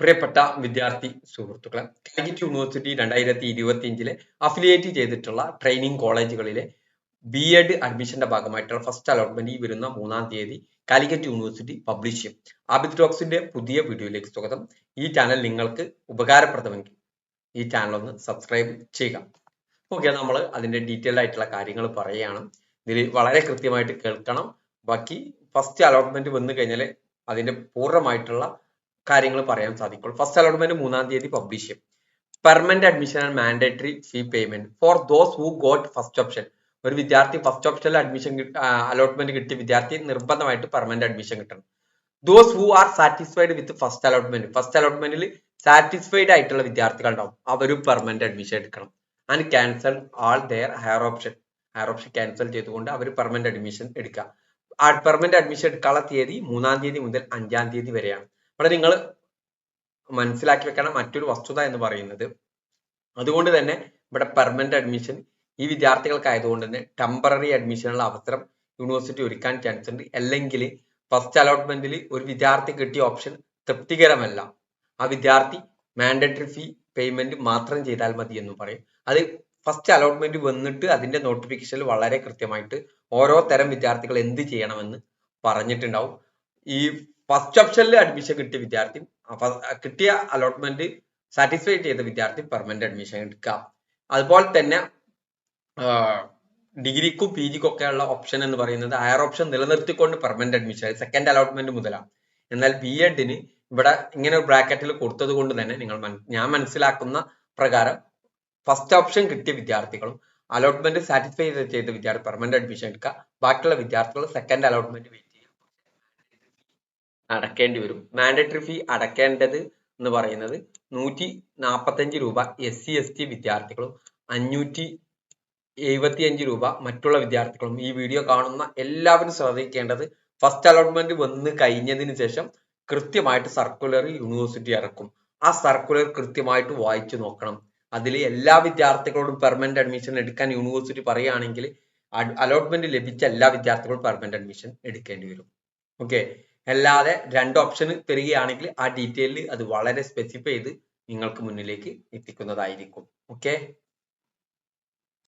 പ്രിയപ്പെട്ട വിദ്യാർത്ഥി സുഹൃത്തുക്കളെ കാലിക്കറ്റ് യൂണിവേഴ്സിറ്റി രണ്ടായിരത്തി ഇരുപത്തി അഞ്ചിലെ അഫിലിയേറ്റ് ചെയ്തിട്ടുള്ള ട്രെയിനിങ് കോളേജുകളിലെ ബി എഡ് അഡ്മിഷന്റെ ഭാഗമായിട്ടുള്ള ഫസ്റ്റ് അലോട്ട്മെന്റ് ഈ വരുന്ന മൂന്നാം തീയതി കാലിക്കറ്റ് യൂണിവേഴ്സിറ്റി പബ്ലിഷ് ചെയ്യും. ആബിദ് ടോക്സിന്റെ പുതിയ വീഡിയോയിലേക്ക് സ്വാഗതം. ഈ ചാനൽ നിങ്ങൾക്ക് ഉപകാരപ്രദമെങ്കിൽ ഈ ചാനൽ ഒന്ന് സബ്സ്ക്രൈബ് ചെയ്യുക. ഓക്കെ നമ്മൾ അതിന്റെ ഡീറ്റെയിൽ ആയിട്ടുള്ള കാര്യങ്ങൾ പറയുകയാണ്. ഇതിൽ വളരെ കൃത്യമായിട്ട് കേൾക്കണം. ബാക്കി ഫസ്റ്റ് അലോട്ട്മെന്റ് വന്നു കഴിഞ്ഞാൽ അതിന്റെ പൂർണമായിട്ടുള്ള കാര്യങ്ങൾ പറയാൻ സാധിക്കുള്ളൂ. ഫസ്റ്റ് അലോട്ട്മെന്റ് മൂന്നാം തീയതി പബ്ലിഷ് ചെയ്യും. Permanent admission and mandatory fee payment for those who got first option ഒരു വിദ്യാർത്ഥി ഫസ്റ്റ് ഓപ്ഷനിൽ അഡ്മിഷൻ അലോട്ട്മെന്റ് കിട്ടിയ വിദ്യാർത്ഥി നിർബന്ധമായിട്ട് പെർമനന്റ് അഡ്മിഷൻ കിട്ടണം. Those who are satisfied with first allotment first അലോട്ട്മെന്റിൽ satisfied ആയിട്ടുള്ള വിദ്യാർത്ഥികൾ ഉണ്ടാവും അവരും പെർമനന്റ് അഡ്മിഷൻ എടുക്കണം. And cancel all their higher option higher option cancel ചെയ്തുകൊണ്ട് അവർ പെർമനന്റ് അഡ്മിഷൻ എടുക്കുക. പെർമനന്റ് അഡ്മിഷൻ എടുക്കാനുള്ള തീയതി മൂന്നാം തീയതി മുതൽ അഞ്ചാം തീയതി വരെയാണ്. അവിടെ നിങ്ങൾ മനസ്സിലാക്കി വെക്കണം മറ്റൊരു വസ്തുത എന്ന് പറയുന്നത്. അതുകൊണ്ട് തന്നെ ഇവിടെ പെർമനന്റ് അഡ്മിഷൻ ഈ വിദ്യാർത്ഥികൾക്കായതുകൊണ്ട് തന്നെ ടെമ്പററി അഡ്മിഷനുള്ള അവസരം യൂണിവേഴ്സിറ്റി ഒരുക്കാൻ ചാൻസ് ഉണ്ട്. അല്ലെങ്കിൽ ഫസ്റ്റ് അലോട്ട്മെന്റിൽ ഒരു വിദ്യാർത്ഥി കിട്ടിയ ഓപ്ഷൻ തൃപ്തികരമല്ല. ആ വിദ്യാർത്ഥി മാൻഡറ്ററി ഫീ പേയ്മെന്റ് മാത്രം ചെയ്താൽ മതി എന്ന് പറയും. അത് ഫസ്റ്റ് അലോട്ട്മെന്റ് വന്നിട്ട് അതിന്റെ നോട്ടിഫിക്കേഷനിൽ വളരെ കൃത്യമായിട്ട് ഓരോ തരം വിദ്യാർത്ഥികൾ എന്ത് ചെയ്യണമെന്ന് പറഞ്ഞിട്ടുണ്ടാവും. ഈ ഫസ്റ്റ് ഓപ്ഷനിൽ അഡ്മിഷൻ കിട്ടിയ വിദ്യാർത്ഥി കിട്ടിയ അലോട്ട്മെന്റ് സാറ്റിസ്ഫൈ ചെയ്ത വിദ്യാർത്ഥി പെർമനന്റ് അഡ്മിഷൻ എടുക്കാം. അതുപോലെ തന്നെ ഡിഗ്രിക്കും പി ജിക്കും ഒക്കെ ഉള്ള ഓപ്ഷൻ എന്ന് പറയുന്നത് ഹയർ ഓപ്ഷൻ നിലനിർത്തിക്കൊണ്ട് പെർമനന്റ് അഡ്മിഷൻ സെക്കൻഡ് അലോട്ട്മെന്റ് മുതലാണ് എന്നാൽ ബി എഡിന് ഇവിടെ ഇങ്ങനെ ഒരു ബ്രാക്കറ്റിൽ കൊടുത്തത് കൊണ്ട് തന്നെ നിങ്ങൾ ഞാൻ മനസ്സിലാക്കുന്ന പ്രകാരം ഫസ്റ്റ് ഓപ്ഷൻ കിട്ടിയ വിദ്യാർത്ഥികളും അലോട്ട്മെന്റ് സാറ്റിസ്ഫൈ ചെയ്ത വിദ്യാർത്ഥി പെർമനന്റ് അഡ്മിഷൻ എടുക്കുക ബാക്കിയുള്ള വിദ്യാർത്ഥികൾ സെക്കൻഡ് അലോട്ട്മെന്റ് വെയിറ്റ് അടക്കേണ്ടി വരും. മാൻഡറ്ററി ഫീ അടക്കേണ്ടത് എന്ന് പറയുന്നത് നൂറ്റി നാൽപ്പത്തഞ്ച് രൂപ എസ് സി എസ് ടി വിദ്യാർത്ഥികളും അഞ്ഞൂറ്റി എഴുപത്തിയഞ്ച് രൂപ മറ്റുള്ള വിദ്യാർത്ഥികളും. ഈ വീഡിയോ കാണുന്ന എല്ലാവരും ശ്രദ്ധിക്കേണ്ടത് ഫസ്റ്റ് അലോട്ട്മെന്റ് വന്ന് കഴിഞ്ഞതിന് ശേഷം കൃത്യമായിട്ട് സർക്കുലർ യൂണിവേഴ്സിറ്റി ഇറക്കും ആ സർക്കുലർ കൃത്യമായിട്ട് വായിച്ചു നോക്കണം. അതിൽ എല്ലാ വിദ്യാർത്ഥികളോടും പെർമനന്റ് അഡ്മിഷൻ എടുക്കാൻ യൂണിവേഴ്സിറ്റി പറയുകയാണെങ്കിൽ അലോട്ട്മെന്റ് ലഭിച്ച എല്ലാ വിദ്യാർത്ഥികളും പെർമനന്റ് അഡ്മിഷൻ എടുക്കേണ്ടി വരും. ഓക്കെ അല്ലാതെ രണ്ട് ഓപ്ഷൻ തരികയാണെങ്കിൽ ആ ഡീറ്റെയിൽ അത് വളരെ സ്പെസിഫൈ ചെയ്ത് നിങ്ങൾക്ക് മുന്നിലേക്ക് എത്തിക്കുന്നതായിരിക്കും. ഓക്കെ